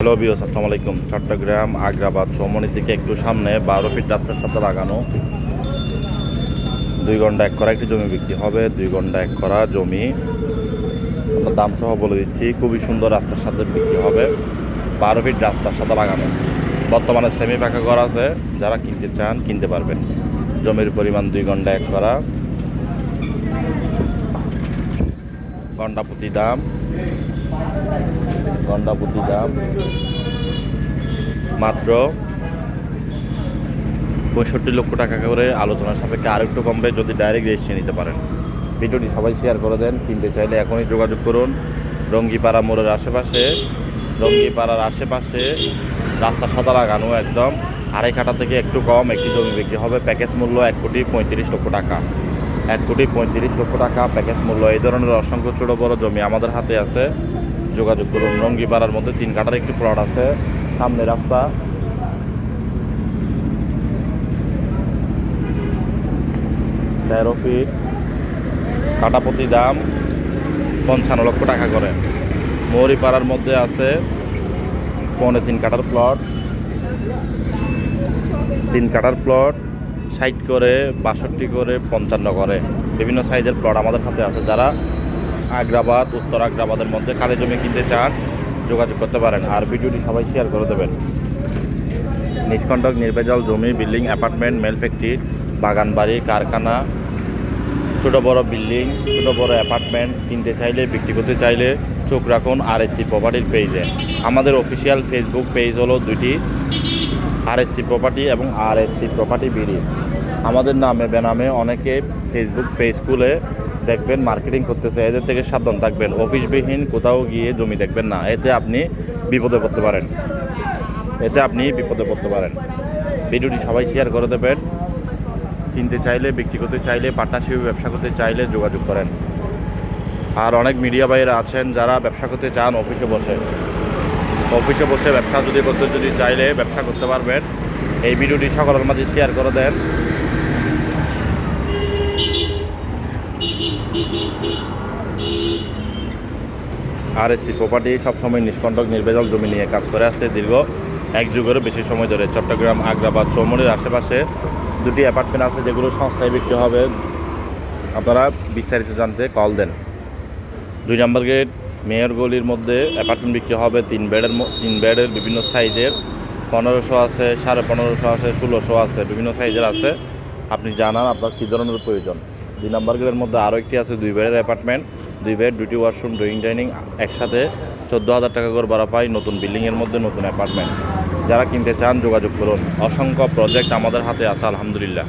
Hello বিয়স আসসালামু আলাইকুম। চট্টগ্রাম, আগ্রাবাদ, চৌমনি থেকে একটু সামনে বারো ফিট রাস্তার সাথে লাগানো। দুই ঘণ্টা এক করা একটি জমি বিক্রি হবে, দুই ঘণ্টা এক করা জমি। দাম সহ বলে দিচ্ছি, খুবই সুন্দর রাস্তার সাথে বিক্রি হবে, বারো ফিট রাস্তার সাথে লাগানো। বর্তমানে সেমি পাকা ঘর আছে, যারা কিনতে চান, কিনতে পারবেন। জমির পরিমাণ দুই ঘণ্টা এক করা। ঘণ্টা প্রতি দাম ঘণ্টা প্রতি দাম মাত্র পঁয়ষট্টি লক্ষ টাকা করে আলোচনা সাপেক্ষে আর একটু কমবে যদি ডাইরেক্ট রেজিস্ট্রি নিতে পারেন। ভিডিওটি সবাই শেয়ার করে দেন, কিনতে চাইলে এখনই যোগাযোগ করুন। রঙ্গিপাড়া মোড়ের আশেপাশে, রঙ্গিপাড়ার আশেপাশে, রাস্তা সাদা লাগানো একদম। আড়াই কাটা থেকে একটু কম একটি জমি বিক্রি হবে। প্যাকেজ মূল্য এক কোটি পঁয়ত্রিশ লক্ষ টাকা। এক কোটি পঁয়ত্রিশ লক্ষ টাকা প্যাকেজ মূল্য। এই ধরনের অসংখ্য ছোটো বড় জমি আমাদের হাতে আছে। যোগাযোগ করুন রঙ্গি রঙ্গিপাড়ার মধ্যে তিন কাটার একটি প্লট আছে। সামনে রাস্তা। তেরো ফিট কাটাপতি দাম পঞ্চান্ন লক্ষ টাকা করে। মৌরিপাড়ার মধ্যে আছে পৌনে তিন কাটার প্লট তিন কাটার প্লট ষাট করে, বাষট্টি করে, পঞ্চান্ন করে। বিভিন্ন সাইজের প্লট আমাদের হাতে আছে। যারা আগ্রাবাদ, উত্তর আগ্রাবাদের মধ্যে খালি জমি কিনতে চান, যোগাযোগ করতে পারেন। আর ভিডিওটি সবাই শেয়ার করে দেবেন। নিষ্কণ্টক, নির্ভেজাল জমি, বিল্ডিং, অ্যাপার্টমেন্ট, মেল ফ্যাক্টরি, বাগান বাড়ি, কারখানা, ছোটো বড় বিল্ডিং, ছোটো বড় অ্যাপার্টমেন্ট কিনতে চাইলে, বিক্রি করতে চাইলে চোখ রাখুন আর এস প্রপার্টির পেজে আমাদের অফিসিয়াল ফেসবুক পেজ হলো দুইটি আর এস সি প্রপার্টি এবং আর এস প্রপার্টি বিডি আমাদের নামে, বেনামে অনেকে ফেসবুক পেজ খুলে দেখবেন মার্কেটিং করতেছে। এদের থেকে সাবধান থাকবেন। অফিসবিহীন কোথাও গিয়ে জমি দেখবেন না। এতে আপনি বিপদে পড়তে পারেন। এতে আপনি বিপদে পড়তে পারেন। ভিডিওটি সবাই শেয়ার করে দেবেন। কিনতে চাইলে, বিক্রি করতে চাইলে পার্টনারশিপে ব্যবসা করতে চাইলে যোগাযোগ করেন। আর অনেক মিডিয়া ভাইয়েরা আছেন যারা ব্যবসা করতে চান অফিসে বসে। অফিসে বসে ব্যবসা যদি করতে যদি চাইলে ব্যবসা করতে পারবেন। এই ভিডিওটি সকলের মাঝে শেয়ার করে দেন। আর এসি প্রপার্টি সবসময় নিষ্কণ্টক, নির্ভেজাল জমি নিয়ে কাজ করে আসছে দীর্ঘ এক যুগেরও বেশি সময় ধরে চট্টগ্রাম, আগ্রাবাদ চৌমনির আশেপাশে দুটি অ্যাপার্টমেন্ট আছে যেগুলো সংস্থায় বিক্রি হবে। আপনারা বিস্তারিত জানতে কল দেন। দুই নম্বর গেট মেয়র গলির মধ্যে অ্যাপার্টমেন্ট বিক্রি হবে। তিন বেডের তিন বেডের বিভিন্ন সাইজের পনেরোশো আছে, সাড়ে পনেরোশো আছে, ষোলোশো আছে, বিভিন্ন সাইজের আছে। আপনি জানান আপনার কী ধরনের প্রয়োজন। দুই নম্বর মধ্যে আরও একটি আছে দুই বেডের অ্যাপার্টমেন্ট দুই বেড দুটি ওয়াশরুম ড্রয়িং ডাইনিং একসাথে চোদ্দ হাজার টাকা করে ভাড়া পাই নতুন বিল্ডিংয়ের মধ্যে নতুন অ্যাপার্টমেন্ট যারা কিনতে চান যোগাযোগ করুন। অসংখ্য প্রজেক্ট আমাদের হাতে আছে, আলহামদুলিল্লাহ।